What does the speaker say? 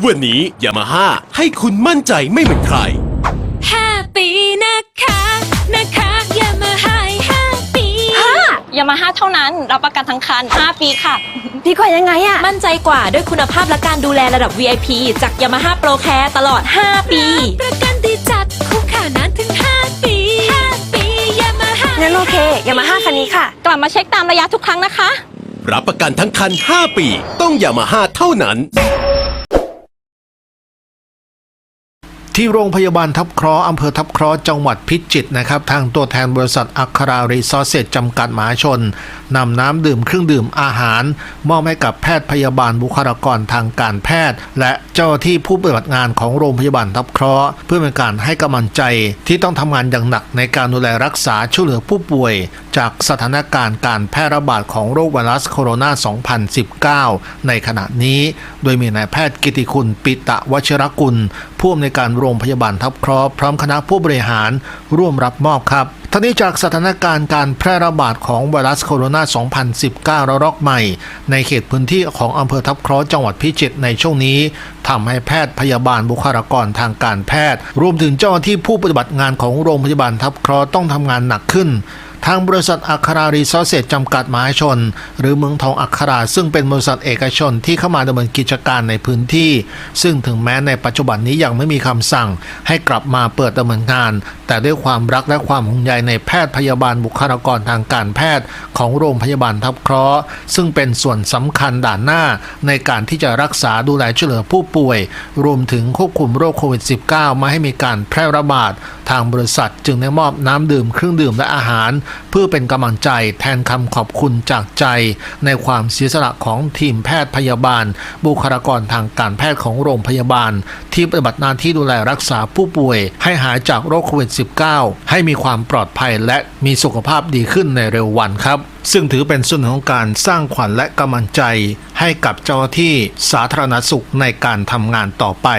วันนี้ยามาฮ่าให้คุณมั่นใจไม่เหมือนใคร ห้าปีนะคะ นะคะอย่ามาหายห้าปียามาฮ่าเท่านั้น รับประกันทั้งคัน 5 ปีค่ะ ดีกว่ายังไงอะมั่นใจกว่าด้วยคุณภาพและการดูแลระดับ VIP จาก Yamaha Pro Care ตลอด 5 ปี ประกันดีจัดคุ้มค่านานถึง5ปี5ปี Yamaha งั้นโอเคยามาฮ่าคันนี้ค่ะ กลับมาเช็คตามระยะทุกครั้งนะคะ รับประกันทั้งคัน 5 ปี ต้องยามาฮ่าเท่านั้น ที่โรงพยาบาลทับเคราะห์อำเภอทับเคราะห์จังหวัดพิจิตรนะครับ ทางตัวแทนบริษัทอัครารีซอสเซจจำกัดมหาชนนำน้ำดื่มเครื่องดื่มอาหาร มอบให้กับแพทย์พยาบาลบุคลากรทางการแพทย์ และเจ้าหน้าที่ผู้ปฏิบัติงานของโรงพยาบาลทับเคราะห์เพื่อเป็นการให้กำลังใจที่ต้องทำงานอย่างหนักในการดูแลรักษาช่วยเหลือผู้ป่วย จากสถานการณ์การแพร่ระบาดของโรคไวรัสโคโรนา 2019 ในขณะนี้ โดยมีนายแพทย์กิติคุณปิตะวชิรกุลผู้อำนวยการโรงพยาบาลทับเคราะห์พร้อมคณะผู้บริหารร่วมรับมอบครับ ทั้งนี้จากสถานการณ์การแพร่ระบาดของไวรัสโคโรนา 2019 ระลอกใหม่ ในเขตพื้นที่ของอำเภอทับเคราะห์จังหวัดพิจิตรในช่วงนี้ทำให้แพทย์พยาบาลบุคลากรทางการแพทย์ รวมถึงเจ้าหน้าที่ผู้ปฏิบัติงานของโรงพยาบาลทับเคราะห์ต้องทำงานหนักขึ้น ทางบริษัทอัครารีซอสเซจจำกัดมหาชน หรือเมืองทองอัคราซึ่งเป็นบริษัทเอกชนที่เข้ามาดำเนินกิจการในพื้นที่ ซึ่งถึงแม้ในปัจจุบันนี้ยังไม่มีคำสั่ง ให้กลับมาเปิดดำเนินงาน แต่ด้วยความรักและความห่วงใยในแพทย์พยาบาลบุคลากรทางการแพทย์ของโรงพยาบาลทับเคราะห์ซึ่งเป็นส่วนสำคัญด่านหน้าในการที่จะรักษาดูแลช่วยเหลือผู้ป่วย รวมถึงควบคุมโรคโควิด -19 ม่ให้มีการแพร่ระบาด ทางบริษัทจึงได้มอบน้ำดื่มเครื่องดื่มและอาหาร เพื่อเป็นกำลังใจแทนคำขอบคุณจากใจ ในความเสียสละของทีมแพทย์พยาบาล บุคลากรทางการแพทย์ของโรงพยาบาล ที่ปฏิบัติหน้าที่ดูแลรักษาผู้ป่วย ให้หายจากโรคโควิด -19 ให้มีความปลอดภัยและมีสุขภาพดีขึ้นในเร็ววันครับซึ่งถือเป็นส่วนของการสร้างขวัญและกำลังใจ ให้กับเจ้าหน้าที่สาธารณสุขในการทำงานต่อไป